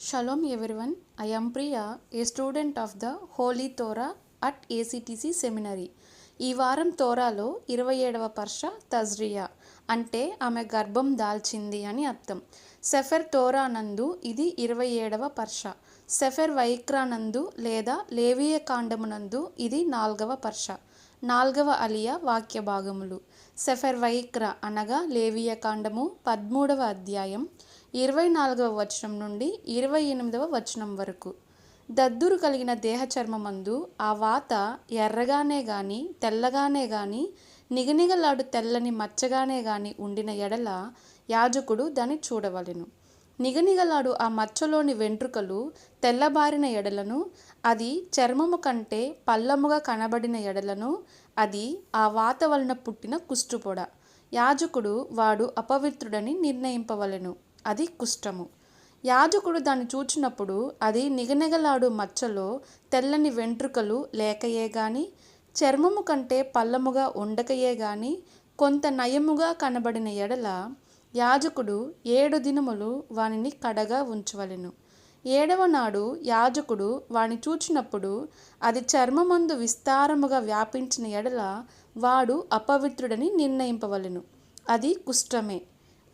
Shalom everyone I am Priya a student of the holy Torah at ACTC seminary ఈ వారం తోరాలో ఇరవై ఏడవ పర్ష తజ్రియా. అంటే ఆమె గర్భం దాల్చింది అని అర్థం. సెఫెర్ తోరా నందు ఇది ఇరవై ఏడవ పర్ష. సెఫెర్ వైక్రా నందు లేదా లేవియ కాండమునందు ఇది నాల్గవ పర్ష. నాల్గవ అలియ వాక్య భాగములు సెఫెర్ వైక్ర అనగా లేవియ కాండము పదమూడవ అధ్యాయం ఇరవై నాలుగవ వచనం నుండి ఇరవై ఎనిమిదవ వచనం వరకు. దద్దురు కలిగిన దేహ చర్మమందు ఆ వాత ఎర్రగానే గాని తెల్లగానే గాని నిగనిగలాడు తెల్లని మచ్చగానే గాని ఉండిన ఎడల యాజకుడు దాన్ని చూడవలెను. నిగనిగలాడు ఆ మచ్చలోని వెంట్రుకలు తెల్లబారిన ఎడలను అది చర్మము కంటే పల్లముగా కనబడిన ఎడలను అది ఆ వాత వలన పుట్టిన కుష్టుపొడ. యాజకుడు వాడు అపవిత్రుడని నిర్ణయింపవలెను అది కుష్టము యాజకుడు దాన్ని చూచినప్పుడు అది నిగనిగలాడు మచ్చలో తెల్లని వెంట్రుకలు లేకయే గాని చర్మము కంటే పల్లముగా ఉండకయే గాని కొంత నయముగా కనబడిన ఎడల యాజకుడు ఏడు దినములు వానిని కడగా ఉంచవలెను. ఏడవ నాడు యాజకుడు వాని చూచినప్పుడు అది చర్మమందు విస్తారముగా వ్యాపించిన ఎడల వాడు అపవిత్రుడని నిర్ణయింపవలెను. అది కుష్టమే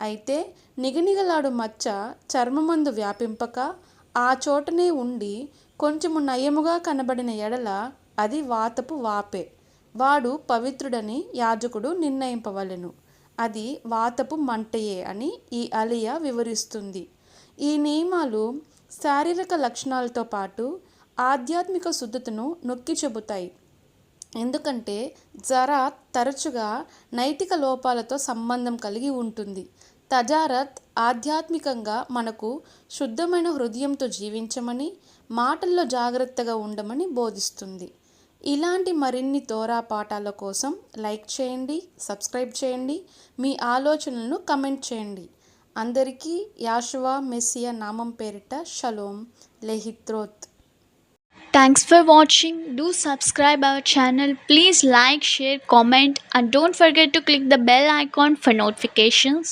అయితే నిగనిగలాడు మచ్చ చర్మమందు వ్యాపింపక ఆ చోటనే ఉండి కొంచెము నయముగా కనబడిన ఎడల అది వాతపు వాపే. వాడు పవిత్రుడని యాజకుడు నిర్ణయింపవలెను. అది వాతపు మంటయే అని ఈ అలియా వివరిస్తుంది. ఈ నియమాలు శారీరక లక్షణాలతో పాటు ఆధ్యాత్మిక శుద్ధతను నొక్కి చెబుతాయి. ఎందుకంటే జరాత్ తరచుగా నైతిక లోపాలతో సంబంధం కలిగి ఉంటుంది. తజారత్ ఆధ్యాత్మికంగా మనకు శుద్ధమైన హృదయంతో జీవించమని మాటల్లో జాగ్రత్తగా ఉండమని బోధిస్తుంది. ఇలాంటి మరిన్ని తోరా పాఠాల కోసం లైక్ చేయండి సబ్స్క్రైబ్ చేయండి మీ ఆలోచనలను కమెంట్ చేయండి. అందరికీ యాషువా మెస్సియా నామం పేరిట షలోం. లెహిత్రోత్ thanks for watching do subscribe our channel please like share comment and don't forget to click the bell icon for notifications